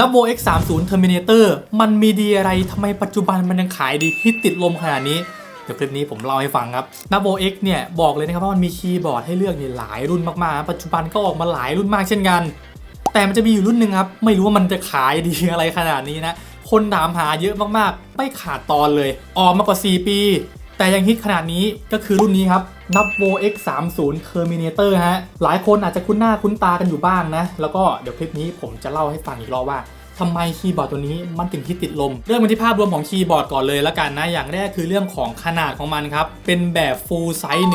Navo X30 Terminator มันมีดีอะไรทำไมปัจจุบันมันยังขายดีฮิตติดลมขนาดนี้ เดี๋ยวคลิปนี้ผมเล่าให้ฟังครับ Navo X เนี่ย บอกเลยนะครับว่ามันมีคีย์บอร์ดให้เลือกเนี่ยหลายรุ่นมากๆ ปัจจุบันก็ออกมาหลายรุ่นมากเช่นกัน แต่มันจะมีอยู่รุ่นหนึ่งครับ ไม่รู้ว่ามันจะขายดีอะไรขนาดนี้นะ คนถามหาเยอะมากๆ ไม่ขาดตอนเลย ออกมากว่า 4 ปี แต่ยังฮิตขนาดนี้ก็คือรุ่นนี้ครับ Navo X30 Terminator ฮะ หลายคนอาจจะคุ้นหน้าคุ้นตากันอยู่บ้างนะ แล้วก็เดี๋ยวคลิปนี้ผมจะเล่าให้ฟังอีกรอบว่าทำไมคีย์บอร์ดตัวนี้มันถึงฮิตติดลม เริ่มกันที่ภาพรวมของคีย์บอร์ดก่อนเลยละกันนะ อย่างแรกคือเรื่องของขนาดของมันครับ เป็นแบบ full size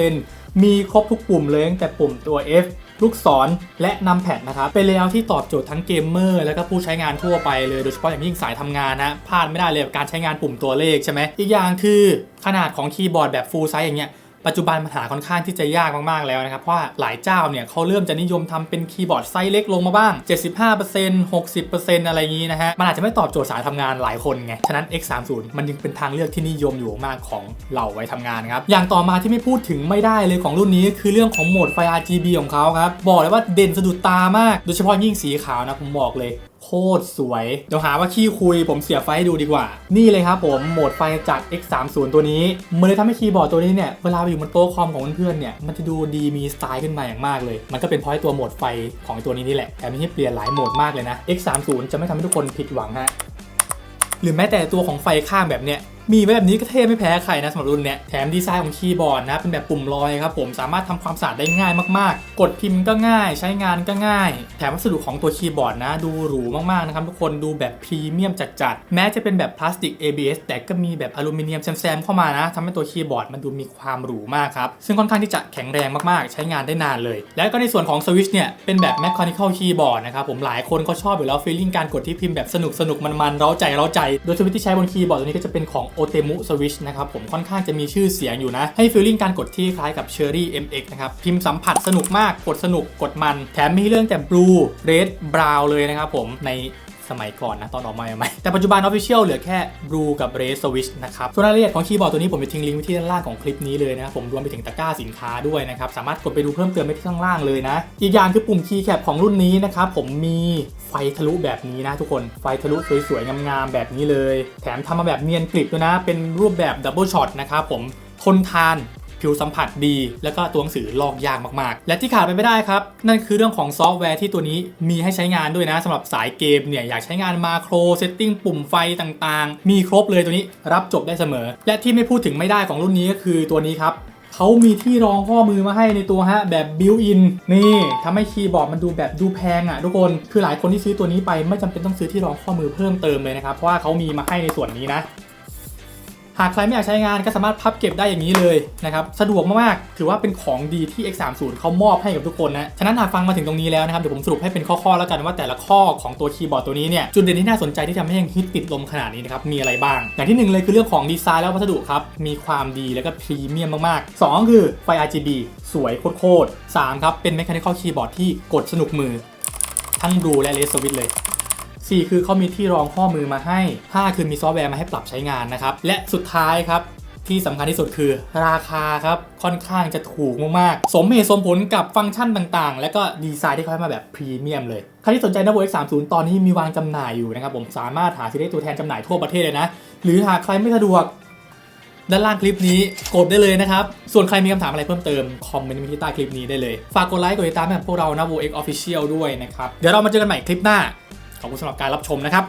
100%มีครบทุกปุ่มเลยตั้งแต่ปุ่มตัว F ลูกศรและนำแพดนะครับเป็นเลเยอร์ที่ตอบโจทย์ทั้งเกมเมอร์แล้วก็ผู้ใช้งานทั่วไปเลยโดยเฉพาะอย่างยิ่งสายทำงานนะพลาดไม่ได้เลยกับการใช้งานปุ่มตัวเลขใช่ไหมอีกอย่างคือขนาดของคีย์บอร์ดแบบฟูลไซส์อย่างเงี้ย ปัจจุบันมันหาค่อนข้างที่จะยากมากๆแล้วนะครับเพราะหลายเจ้าเนี่ยเขาเริ่มจะนิยมทำเป็นคีย์บอร์ดไซส์เล็กลงมาบ้าง 75% 60%อะไรอย่างนี้นะฮะมันอาจจะไม่ตอบโจทย์สายทำงานหลายคนไง ฉะนั้น X30 มันยังเป็นทางเลือกที่นิยมอยู่มากของเหล่าไว้ทำงานครับ อย่างต่อมาที่ไม่พูดถึงไม่ได้เลยของรุ่นนี้ คือเรื่องของโหมดไฟ RGB ของเขาครับ บอกเลยว่าเด่นสะดุดตามาก โดยเฉพาะยิ่งสีขาวนะผมบอกเลย โคตรสวย เดี๋ยวหาว่าขี้คุยผมเสียไฟให้ดูดีกว่า นี่เลยครับผมโหมดไฟจาก X30 ตัวนี้ มันเลยทำให้คีย์บอร์ดตัวนี้เนี่ย เวลาไปอยู่บนโต๊ะคอมของเพื่อนๆเนี่ย มันจะดูดีมีสไตล์ขึ้นมาอย่างมากเลย มันก็เป็นเพราะไอ้ตัวโหมดไฟของตัวนี้นี่แหละแต่มีให้เปลี่ยนหลายโหมดมากเลยนะ X30 จะไม่ทำให้ทุกคนผิดหวังฮะหรือแม้แต่ตัวของไฟข้างแบบเนี้ย มีไว้แบบนี้ก็เท่ไม่แพ้ใครนะสำหรับรุ่นเนี้ยแถมดีไซน์ของคีย์บอร์ดนะเป็นแบบปุ่มลอยครับผมสามารถทำความสะอาดได้ง่ายมากๆ กดพิมพ์ก็ง่าย ใช้งานก็ง่าย แถมวัสดุของตัวคีย์บอร์ดนะ ดูหรูมากๆนะครับทุกคนดูแบบพรีเมียมจัดๆแม้จะเป็นแบบพลาสติก ABS แต่ก็มีแบบอลูมิเนียมแซมๆเข้ามานะทำให้ตัวคีย์บอร์ดมันดูมีความหรูมากครับซึ่งค่อนข้างที่จะแข็งแรงมากๆ ใช้งานได้นานเลย แล้วก็ในส่วนของสวิชเนี่ยเป็นแบบ mechanical keyboard นะครับผมหลายคนเขาชอบอยู่แล้ว feeling การกดที่พิมพ์แบบสนุกสนุกๆมันๆเร้าใจเร้าใจโดยสวิตช์ที่ใช้บนคีย์บอร์ดตัวนี้ก็จะเป็นของโอเทมุสวิชนะครับผมค่อนข้างจะมีชื่อเสียงอยู่นะ ให้ฟีลลิ่งการกดที่คล้ายกับ Cherry MX นะครับพิมพ์สัมผัสสนุกมากกดสนุกกดมัน แถมมีเรื่องแต่ blue red brown เลยนะครับผมใน สมัยก่อนนะ ตอนออกมาใหม่แต่ปัจจุบัน Official เหลือแค่ blue กับ red switch นะครับ ส่วนรายละเอียดของคีย์บอร์ดตัวนี้ผมจะทิ้งลิงก์ไว้ที่ด้านล่างของคลิปนี้เลยนะครับผมรวมไปถึงตะกร้าสินค้าด้วยนะครับสามารถกดไปดูเพิ่มเติมได้ที่ข้างล่างเลยนะ อีกอย่างคือปุ่มคีย์แคปของรุ่นนี้นะครับผมมีไฟทะลุแบบนี้นะทุกคนไฟทะลุสวยๆงามๆแบบนี้เลย แถมทำมาแบบเนียนกริบด้วยนะ เป็นรูปแบบดับเบิลช็อตนะครับผมทนทาน ผิวสัมผัสดี แล้วก็ตัวหนังสือลอกยากมากๆ และที่ขาดไปไม่ได้ครับ นั่นคือเรื่องของซอฟต์แวร์ที่ตัวนี้มีให้ใช้งานด้วยนะสำหรับสายเกมเนี่ยอยากใช้งานมาโครเซตติ้งปุ่มไฟต่างๆ มีครบเลยตัวนี้รับจบได้เสมอ และที่ไม่พูดถึงไม่ได้ของรุ่นนี้ก็คือตัวนี้ครับเขามีที่รองข้อมือมาให้ในตัวฮะ แบบบิวอินนี่ทำให้คีย์บอร์ดมันดูแบบดูแพงอะ่ะทุกคนคือหลายคนที่ซื้อตัวนี้ไปไม่จำเป็นต้องซื้อที่รองข้อมือเพิ่มเติมเลยนะครับเพราะว่าเขามีมาให้ในส่วนนี้นะ หากใครไม่อยากใช้งานก็สามารถพับเก็บได้อย่างนี้เลยนะครับสะดวกมากๆถือว่าเป็นของดีที่ X30 เขามอบให้กับทุกคนนะฉะนั้นหากฟังมาถึงตรงนี้แล้วนะครับเดี๋ยวผมสรุปให้เป็นข้อๆแล้วกันว่าแต่ละข้อของตัวคีย์บอร์ดตัวนี้เนี่ยจุดเด่นที่น่าสนใจที่ทำให้ยังฮิตติดลมขนาดนี้นะครับมีอะไรบ้าง อย่างที่หนึ่งเลยคือเรื่องของดีไซน์และวัสดุครับมีความดีแล้วก็พรีเมียมมากๆสองคือไฟ RGB สวยโคตรๆสามครับเป็น Mechanical Keyboard ที่กดสนุกมือ ทั้ง Blue และ Red Switch เลย 4 คือเขามีที่รองข้อมือมาให้ 5 คือมีซอฟต์แวร์มาให้ปรับใช้งานนะครับ และสุดท้ายครับที่สำคัญที่สุดคือราคาครับ ค่อนข้างจะถูกมากๆ สมเหตุสมผลกับฟังก์ชันต่างๆ และก็ดีไซน์ที่เขาให้มาแบบพรีเมียมเลยใครที่สนใจ n a v o X30 ตอนนี้มีวางจำหน่ายอยู่นะครับผมสามารถหาซื้อได้ตัวแทนจำหน่ายทั่วประเทศเลยนะ หรือหากใครไม่สะดวก ด้านล่างคลิปนี้กดได้เลยนะครับ ส่วนใครมีคำถามอะไรเพิ่มเติม คอมเมนต์มาที่ใต้คลิปนี้ได้เลย ฝากกดไลค์กดติดตามแบบพวกเรา n a v o X Official ด้วยนะครับเดี๋ยวเรามาเจอกันใหม่คลิปหน้า ขอบคุณสำหรับการรับชมนะครับ